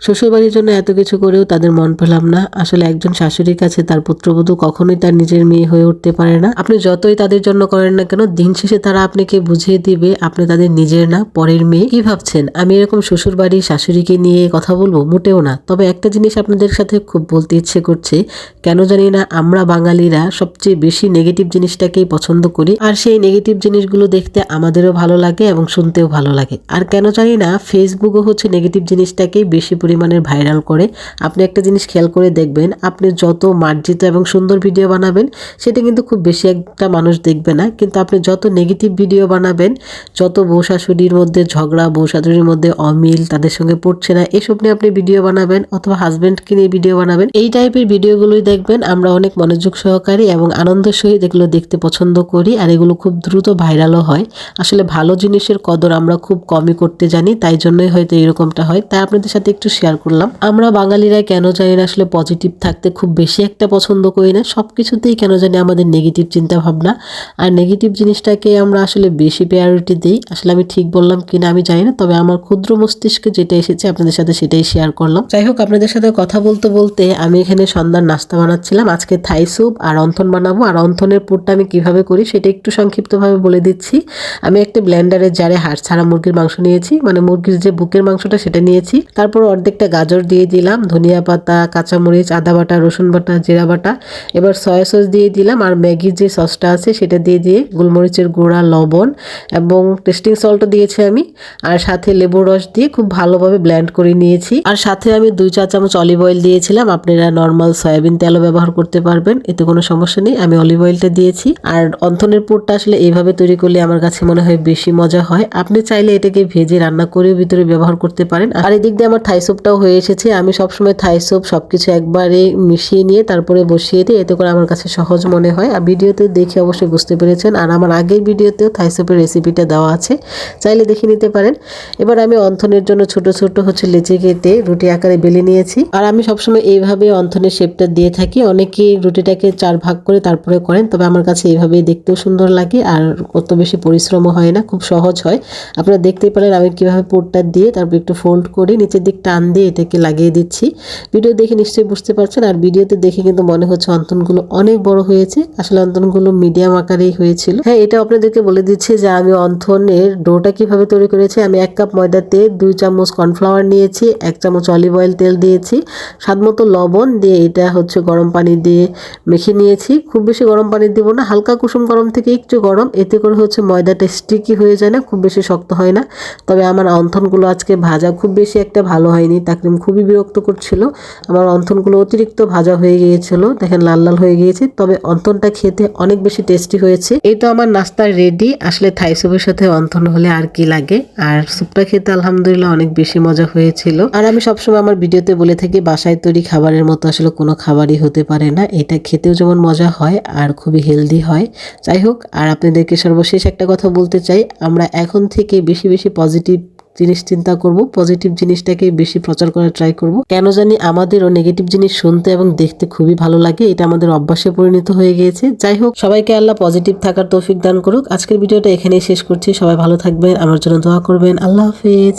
শ্বশুরবাড়ির জন্য এত কিছু করেও তাদের মন পেলাম না। আসলে একজন শাশুড়ির কাছে তার পুত্রবধূ কখনোই তার নিজের মেয়ে হয়ে উঠতে পারে না। আপনি যতই তাদের জন্য করেন না কেন, দিন শেষে তারা আপনাকে বুঝিয়ে দিবে, আপনি তাদের নিজের না, পরের মেয়ে। কি ভাবছেন? আমি এরকম শ্বশুর বাড়ি শাশুড়িকে নিয়ে কথা বলব? মোটেও না। তবে একটা জিনিস আপনাদের সাথে খুব বলতে ইচ্ছে করছে, কেন জানি না আমরা বাঙালিরা সবচেয়ে বেশি নেগেটিভ জিনিসটাকেই পছন্দ করি। আর সেই নেগেটিভ জিনিসগুলো দেখতে আমাদেরও ভালো লাগে এবং শুনতেও ভালো লাগে। আর কেন জানি না ফেসবুকও হচ্ছে নেগেটিভ জিনিসটাকেই বেশি পরিমাণের ভাইরাল করে, আপনি একটা জিনিস খেয়াল করে দেখবেন, আপনি যত মার্জিত এবং সুন্দর ভিডিও বানাবেন, সেটা কিন্তু খুব বেশি একটা মানুষ দেখবে না। কিন্তু আপনি যত নেগেটিভ ভিডিও বানাবেন, যত বউ শাশুড়ির মধ্যে ঝগড়া বউ শাশুড়ির মধ্যে অমিল, তাদের সঙ্গে পড়ছে না, এসব নিয়ে আপনি ভিডিও বানাবেন অথবা হাজব্যান্ডকে নিয়ে ভিডিও বানাবেন, এই টাইপের ভিডিওগুলোই দেখবেন। আমরা অনেক মনোযোগ সহকারে এবং আনন্দের সহিত এগুলো দেখতে পছন্দ করি আর এগুলো খুব দ্রুত ভাইরালও হয়। আসলে ভালো জিনিসের কদর আমরা খুব কমই করতে জানি, তাই জন্যই হয়তো এরকমটা হয়। তাই আপনাদের সাথে একটু শেয়ার করলাম। আমরা বাঙালিরা কেন জানি না আসলে পজিটিভ থাকতে খুব বেশি একটা পছন্দ করি না। সব কিছুতেই কেন জানি আমাদের নেগেটিভ চিন্তা ভাবনা আর নেগেটিভ জিনিসটাকে আমরা আসলে বেশি প্রায়োরিটি দিই। আসলে আমি ঠিক বললাম কিনা আমি জানি না, তবে আমার ক্ষুদ্র মস্তিষ্কে যেটা এসেছে আপনাদের সাথে সেটাই শেয়ার করলাম। যাই হোক, আপনাদের সাথে কথা বলতে বলতে আমি এখানে সন্ধ্যার নাস্তা বানাচ্ছিলাম। আজকে থাই স্যুপ আর অন্থন বানাবো। আর অন্থনের পুরটা আমি কীভাবে করি সেটা একটু সংক্ষিপ্তভাবে বলে দিচ্ছি। আমি একটা ব্লেন্ডারের জারে হাড় ছাড়া মুরগির মাংস নিয়েছি। মানে মুরগির যে বুকের মাংসটা সেটা নিয়েছি। তারপর অর্ধেকটা গাজর দিয়ে দিলাম, ধনিয়া পাতা, কাঁচামরিচ, আদা বাটা, রসুন বাটা, জিরা বাটা। এবার সয়া সস দিয়ে দিলাম আর ম্যাগির যে সসটা আছে সেটা দিয়ে দিয়ে গোলমরিচের গুঁড়া, লবণ এবং টেস্টিং সল্টও দিয়েছি আমি। আর সাথে লেবুর রস দিয়ে খুব ভালোভাবে ব্ল্যান্ড করে নিয়েছি। আর সাথে আমি দুই চা চামচ অলিভ অয়েল দিয়েছিলাম, আপনারা নর্মাল সয়াবিন তেলও ব্যবহার করতে পারবেন, এতে কোনো সমস্যা নেই, আমি অলিভ অয়েলটা দিয়েছি। আর অন্থনের পুরটা আসলে এইভাবে তৈরি করলে আমার কাছে মনে হয় বেশি মজা হয়। আপনি চাইলে এটাকে ভেজে রান্না করেও ভিতরে ব্যবহার করতে পারেন। আর এদিক দিয়ে আমার থাই স্যুপটাও হয়ে এসেছে। আমি সবসময় থাই স্যুপ সবকিছু একবারে মিশিয়ে নিয়ে তারপরে বসিয়ে দিই। এতে করে আমার কাছে সহজ মনে হয়। আর ভিডিওতে দেখে অবশ্যই বুঝতে পেরেছেন। আর আমার আগের ভিডিওতেও থাই স্যুপের রেসিপিটা দেওয়া আছে। চাইলে দেখে নিতে পারেন। এবার আমি অন্থনের জন্য ছোট ছোট হচ্ছে লেচি কেটে রুটি আকারে বেলে নিয়েছি। আর আমি সবসময় এইভাবে অন্থনের শেপটা দিয়ে থাকি। অনেকেই রুটিটাকে চার ভাগ করে তারপরে করেন। তবে আমার কাছে এইভাবেই দেখতেও সুন্দর লাগে। আর অত বেশি পরিশ্রমও হয় না। খুব সহজ হয়। আপনারা দেখতেই পারেন আমি কীভাবে পোরটা দিয়ে তারপর একটু ফোল্ড করে। নিচের দিক টান দিয়ে এটাকে লাগিয়ে দিচ্ছি। ভিডিও দেখে নিশ্চয়ই বুঝতে পারছেন। আর ভিডিওতে দেখে কিন্তু মনে হচ্ছে অন্তনগুলো অনেক বড় হয়েছে। আসলে অন্তনগুলো মিডিয়াম আকারেই হয়েছিল। হ্যাঁ এটা আপনাদেরকে বলে দিচ্ছি যে আমি অন্থনের ডোটা কীভাবে তৈরি করেছি। আমি এক কাপ ময়দাতে দুই চামচ কর্নফ্লাওয়ার নিয়েছি, এক চামচ অলিভ অয়েল তেল দিয়েছি, স্বাদ মতো লবণ দিয়ে এটা হচ্ছে গরম পানি দিয়ে মেখে নিয়েছি। খুব বেশি গরম পানি দিব না, হালকা কুসুম গরম থেকে একটু গরম। এতে করে হচ্ছে ময়দাটা স্টিকি হয়ে যায় না, খুব বেশি শক্ত হয় না। তবে আমার অন্থনগুলো আজকে ভাজা খুব বেশি একটা ভালো হয়নি। তাকরিম খুবই বিরক্ত করছিল। আমার অন্থনগুলো অতিরিক্ত ভাজা হয়ে গিয়েছিল। দেখেন লাল লাল হয়ে গিয়েছে। তবে অন্থনটা খেতে অনেক বেশি টেস্টি হয়েছে। এই তো আমার নাস্তা রেডি আসলে থাই স্যুপের সাথে অন্থন হলে আর কি লাগে? আর স্যুপটা খেতে আলহামদুলিল্লাহ অনেক বেশি মজা হয়েছিল। আর আমি সবসময় আমার ভিডিওতে বলে থাকি, বাসায় তৈরি খাবারের মতো আসলে কোনো খাবারই হতে পারে না। এটা খেতেও যেমন মজা হয় আর খুবই হেলদি হয়। যাই হোক, আর আপনাদেরকে সর্বশেষ একটা কথা বলতে চাই। আমরা এখন থেকে বেশি বেশি পজিটিভ জিনিস চিন্তা করব পজিটিভ জিনিসটাকে বেশি প্রচার করার ট্রাই করব। কেন জানি আমাদেরও নেগেটিভ জিনিস শুনতে এবং দেখতে খুবই ভালো লাগে, এটা আমাদের অভ্যাসে পরিণত হয়ে গিয়েছে। যাই হোক, সবাইকে আল্লাহ পজিটিভ থাকার তৌফিক দান করুক। আজকের ভিডিওটা এখানেই শেষ করছি, সবাই ভালো থাকবেন, আমার জন্য দোয়া করবেন, আল্লাহ হাফিজ।